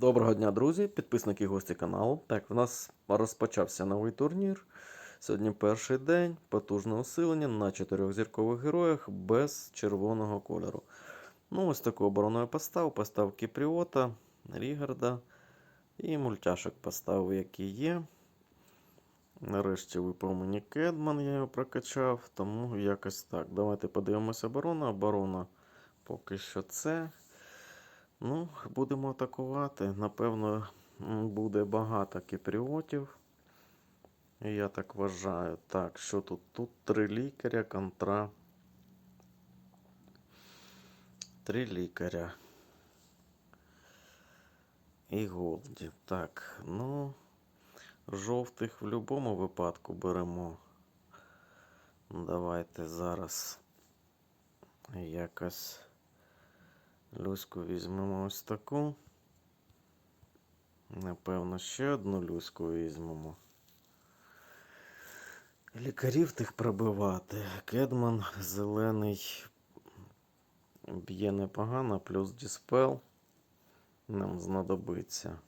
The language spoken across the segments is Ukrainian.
Доброго дня, друзі, підписники і гості каналу. Так, в нас розпочався новий турнір. Сьогодні перший день, потужне усилення на чотирьох зіркових героях без червоного кольору. Ну, ось таку оборону я поставив. Поставив Кіпріота, Рігарда і мультяшок поставив, які є. Нарешті випав мені Кедман, я його прокачав, тому якось так. Давайте подивимося оборону. Оборона поки що це. Ну, будемо атакувати. Напевно, буде багато кіпріотів. Я так вважаю. Так, що тут? Тут три лікаря контра. Три лікаря. І голді. Так, ну, жовтих в будь-якому випадку беремо. Давайте зараз якось. Люську візьмемо ось таку. Напевно, ще одну люську візьмемо. Лікарів тих пробивати. Кедман зелений б'є непогано, плюс діспел нам знадобиться.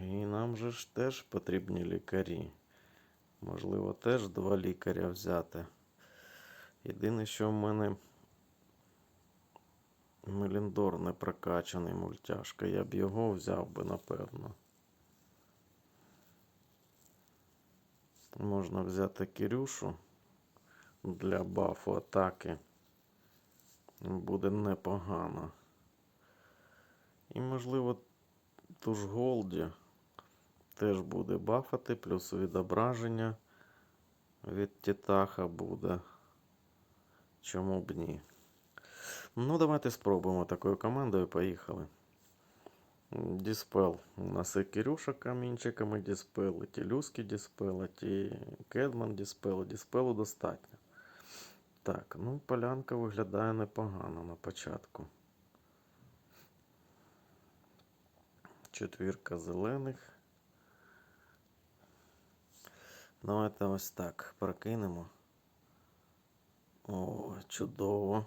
І нам же ж теж потрібні лікарі. Можливо, теж два лікаря взяти. Єдине, що в мене Меліндор не прокачаний мультяшка. Я б його взяв би, напевно. Можна взяти Кирюшу для бафу атаки. Буде непогано. І, можливо, ту Голді теж буде бафати, плюс відображення від Тітаха буде. Чому б ні? Ну, давайте спробуємо такою командою. Поїхали. Діспел. У нас і Кирюша камінчиками діспел, і ті Люськи діспел, і Кедман діспел. Діспелу достатньо. Так, ну полянка виглядає непогано на початку. Четвірка зелених. Давайте ось так прокинемо. О, чудово.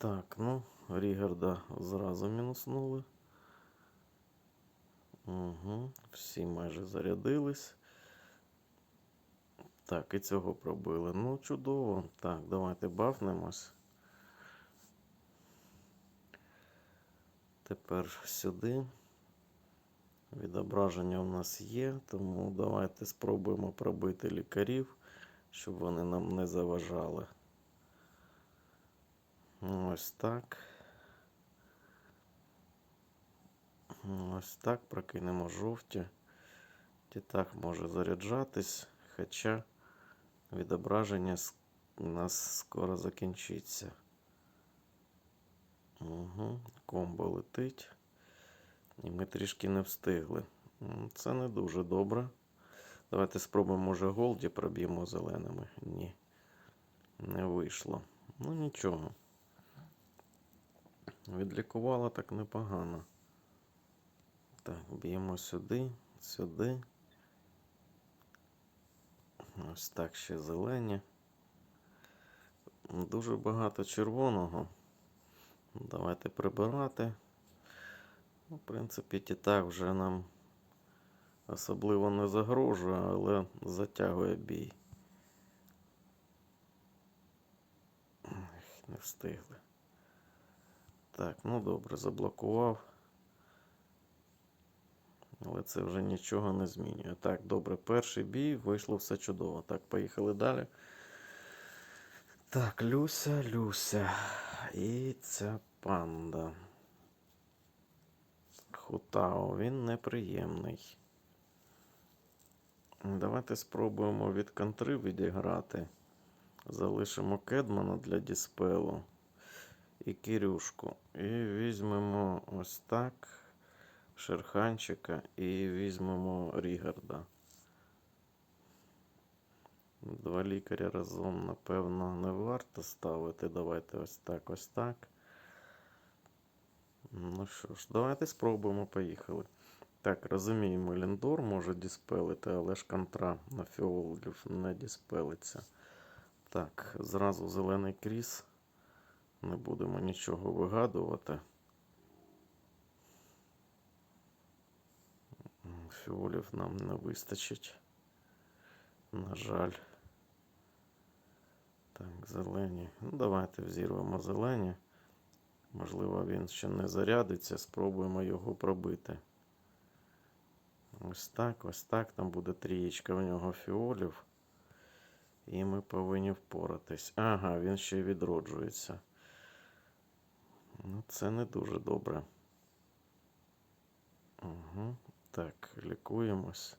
Так, ну, Рігарда зразу мінуснули. Угу, всі майже зарядились. Так, і цього пробили. Ну, чудово. Так, давайте бафнемось. Тепер сюди. Відображення у нас є, тому давайте спробуємо пробити лікарів, щоб вони нам не заважали. Ось так. Ось так прокинемо жовті. Тітах може заряджатись, хоча відображення у нас скоро закінчиться. Угу. Комбо летить. І ми трішки не встигли. Це не дуже добре. Давайте спробуємо, може, голді проб'ємо зеленими. Ні. Не вийшло. Ну нічого. Відлікувала так непогано. Так, б'ємо сюди, сюди. Ось так ще зелені. Дуже багато червоного. Давайте прибирати. Ну, в принципі, тітак вже нам особливо не загрожує, але затягує бій. Не встигли. Так, ну добре, заблокував. Але це вже нічого не змінює. Так, добре, перший бій, вийшло все чудово. Так, поїхали далі. Так, Люся, Люся. І ця панда. Хутао, він неприємний. Давайте спробуємо від контри відіграти. Залишимо Кедмана для діспелу і Кирюшку. І візьмемо ось так Шерханчика і візьмемо Рігарда. Два лікаря разом, напевно, не варто ставити. Давайте ось так, ось так. Ну що ж, давайте спробуємо, поїхали. Так, розуміємо, Ліндор може діспелити, але ж контра на фіолів не діспелиться. Так, зразу зелений кріс. Не будемо нічого вигадувати. Фіолів нам не вистачить. На жаль. Так, зелені. Ну, Давайте взірвемо зелені. Можливо, він ще не зарядиться, спробуємо його пробити. Ось так, ось так. Там буде трієчка в нього фіолів. І ми повинні впоратись. Ага, він ще й відроджується. Ну, це не дуже добре. Угу. Так, лікуємось.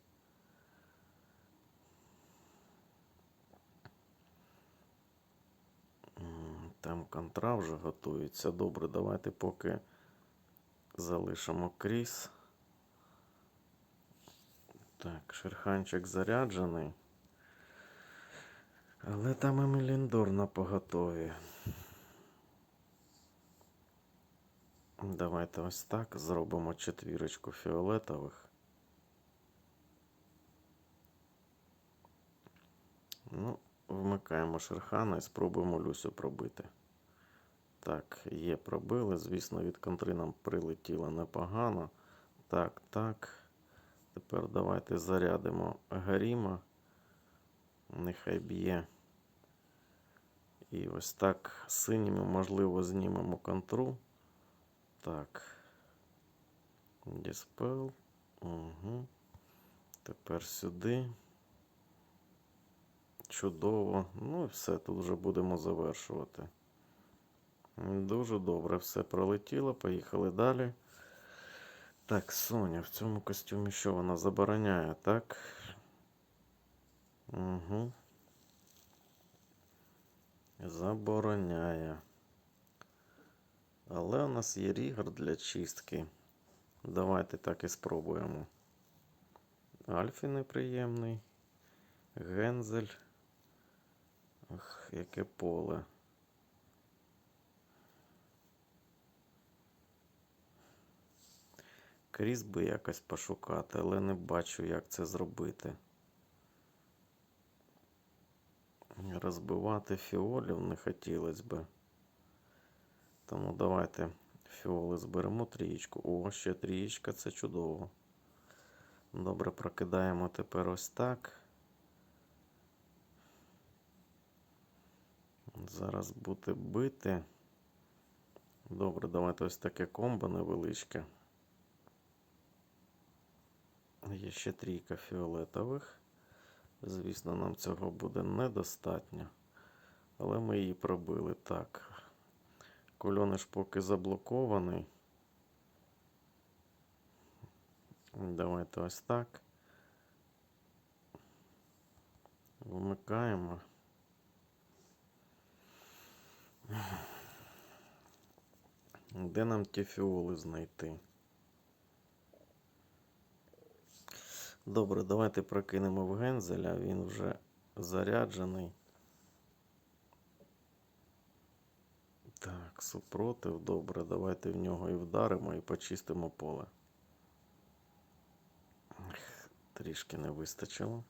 Там контра вже готується. Добре, давайте поки залишимо кріс. Так, шерханчик заряджений. Але там і Меліндор на поготові. Давайте ось так зробимо четвірочку фіолетових. Ну, вмикаємо Шерхана і спробуємо Люсю пробити. Так, є пробили. Звісно, від контри нам прилетіло непогано. Так, так. Тепер давайте зарядимо Гаріма. Нехай б'є. І ось так синіми, можливо, знімемо контру. Так. Діспел. Угу. Тепер сюди. Чудово. Ну і все, тут вже будемо завершувати. Дуже добре, все пролетіло. Поїхали далі. Так, Соня, в цьому костюмі що вона забороняє, так? Угу. Забороняє. Але у нас є рігор для чистки. Давайте так і спробуємо. Альфі неприємний. Гензель. Ох, яке поле. Кріс би якось пошукати, але не бачу, як це зробити. Розбивати фіолів не хотілося би. Тому давайте фіоли зберемо трієчку. О, ще трієчка, це чудово. Добре, прокидаємо тепер ось так. Зараз буде бити. Добре, давайте ось таке комбо невеличке. Є ще трійка фіолетових. Звісно, нам цього буде недостатньо. Але ми її пробили так. Кольониш поки заблокований. Давайте ось так. Вмикаємо. Де нам ті фіоли знайти? Добре, давайте прокинемо в гензеля, він вже заряджений. Так, супротив, добре, давайте в нього і вдаримо і почистимо поле. Ех, Трішки не вистачило.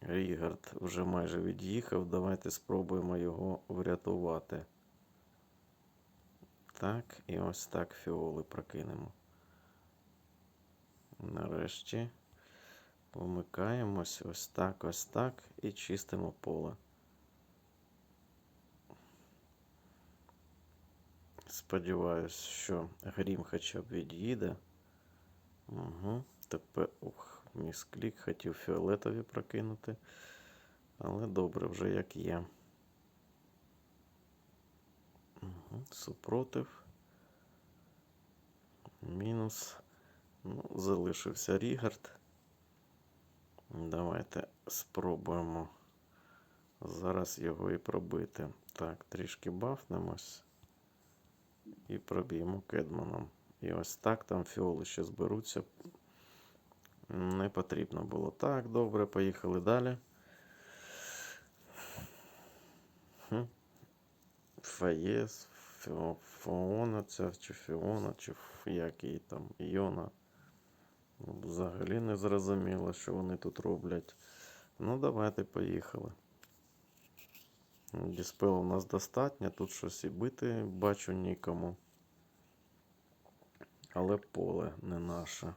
Рігард вже майже від'їхав. Давайте спробуємо його врятувати. Так, і ось так фіоли прокинемо. Нарешті помикаємось ось так, ось так і чистимо поле. Сподіваюсь, що грім хоча б від'їде. Угу. Тепер ух, місклік хотів фіолетові прокинути. Але добре вже як є. Угу. Супротив. Мінус. Ну, залишився Рігард. Давайте спробуємо зараз його і пробити. Так, трішки бафнемось. І проб'ємо кедманом. І ось так там фіоли ще зберуться. Не потрібно було. Так, добре, поїхали далі. Фаєс, Фіо- Фоона ця, чи Фіона, чи як її там, Йона. Ну, Взагалі не зрозуміло, що вони тут роблять. Ну, давайте поїхали. Діспел у нас достатньо, тут щось і бити бачу нікому. але поле не наше.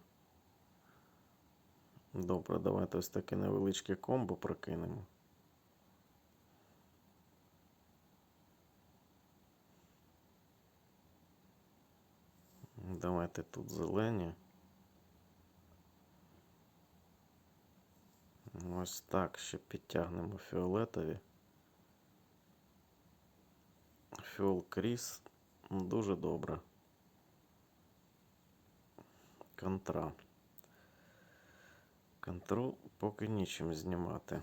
Добре, давайте ось таке невеличке комбо прокинемо. Давайте тут зелені. Ось так ще підтягнемо фіолетові. Фіол Кріс дуже добре. Контра. Контру поки нічим знімати.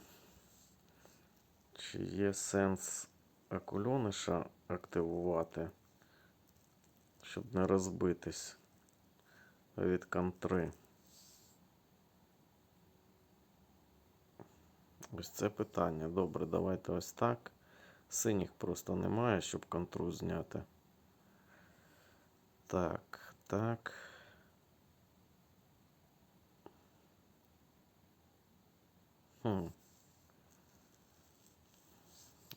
Чи є сенс акульониша активувати, щоб не розбитись від контри? Ось це питання. Добре, давайте ось так. Синіх просто немає, щоб контру зняти. Так, так. Хм.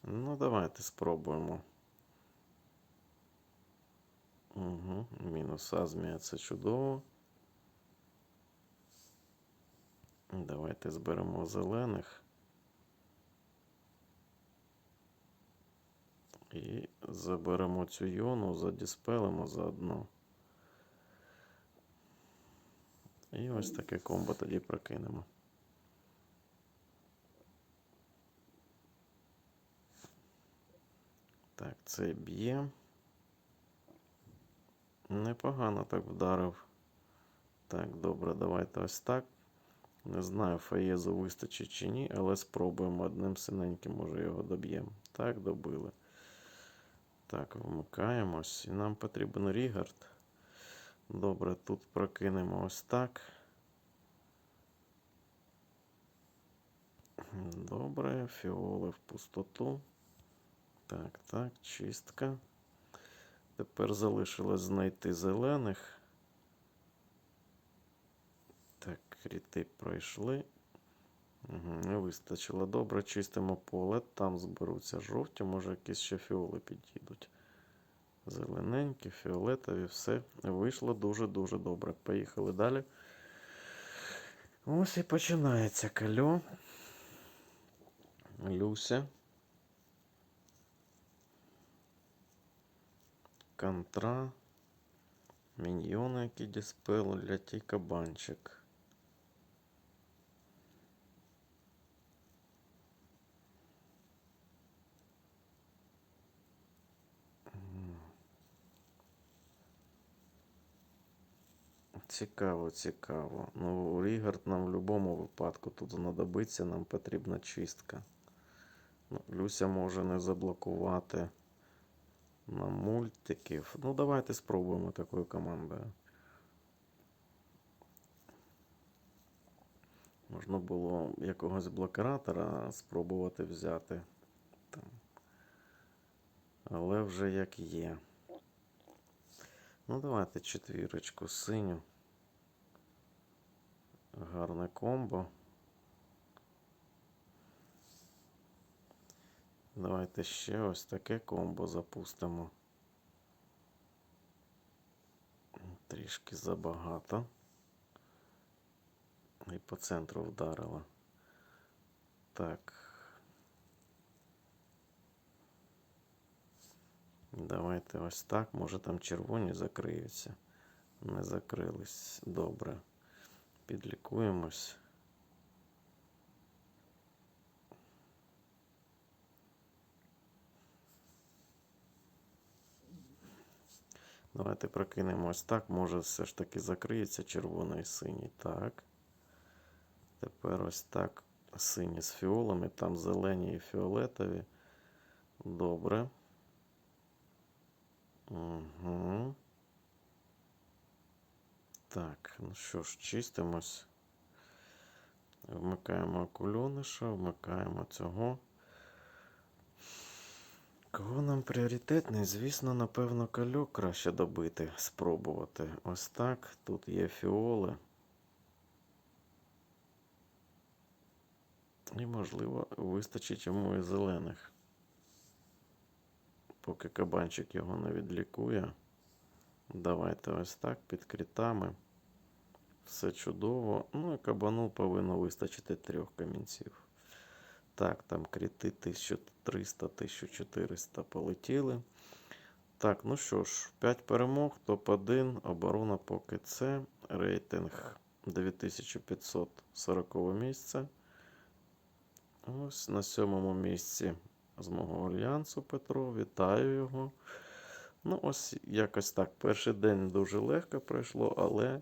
Ну, давайте спробуємо. Угу. Мінус азмія це чудово. Давайте зберемо зелених. І заберемо цю йону, задіспелимо заодно. І ось таке комбо тоді прокинемо. Так, це б'є. Непогано так вдарив. Так, добре, давайте ось так. Не знаю, фаєзу вистачить чи ні, але спробуємо одним синеньким, може його доб'ємо. Так, добили. Так, вмикаємось. І нам потрібен Рігард. Добре, тут прокинемо ось так. Добре, фіоли в пустоту. Так, так, чистка. Тепер залишилось знайти зелених. Так, кріти пройшли. Не вистачило. Добре, чистимо поле. Там зберуться жовті, може якісь ще фіоли підійдуть. Зелененькі, фіолетові, все вийшло дуже-дуже добре. Поїхали далі. Ось і починається кальо. Люся. Контра. Міньйони, які діспел, для ті кабанчик. Цікаво, цікаво. Ну, Рігард нам в будь-якому випадку тут знадобиться, нам потрібна чистка. Ну, Люся може не заблокувати на мультиків. Ну, давайте спробуємо такою командою. Можна було якогось блокератора спробувати взяти. Там. Але вже як є. Ну, давайте четвірочку синю. Гарне комбо. Давайте ще ось таке комбо запустимо. Трішки забагато. І по центру вдарило. Так. Давайте ось так. Може там червоні закриються. Не закрились. Добре. Підлікуємось. Давайте прокинемо ось так. Може все ж таки закриється червоний і синій. Так. Тепер ось так. Сині з фіолами, там зелені і фіолетові. Добре. Угу. Так, ну що ж, чистимось. Вмикаємо окульониша, вмикаємо цього. Кого нам пріоритетний? Звісно, напевно, кальок краще добити, спробувати. Ось так. Тут є фіоли. І, можливо, вистачить йому і зелених. Поки кабанчик його не відлікує. Давайте ось так, під критами. Все чудово. Ну і кабану повинно вистачити трьох камінців. Так, там кріти 1300, 1400 полетіли. Так, ну що ж, 5 перемог, топ-1, оборона поки це. Рейтинг 9540 місце. Ось на сьомому місці з мого альянсу Петро. Вітаю його. Ну, ось якось так. Перший день дуже легко пройшло, але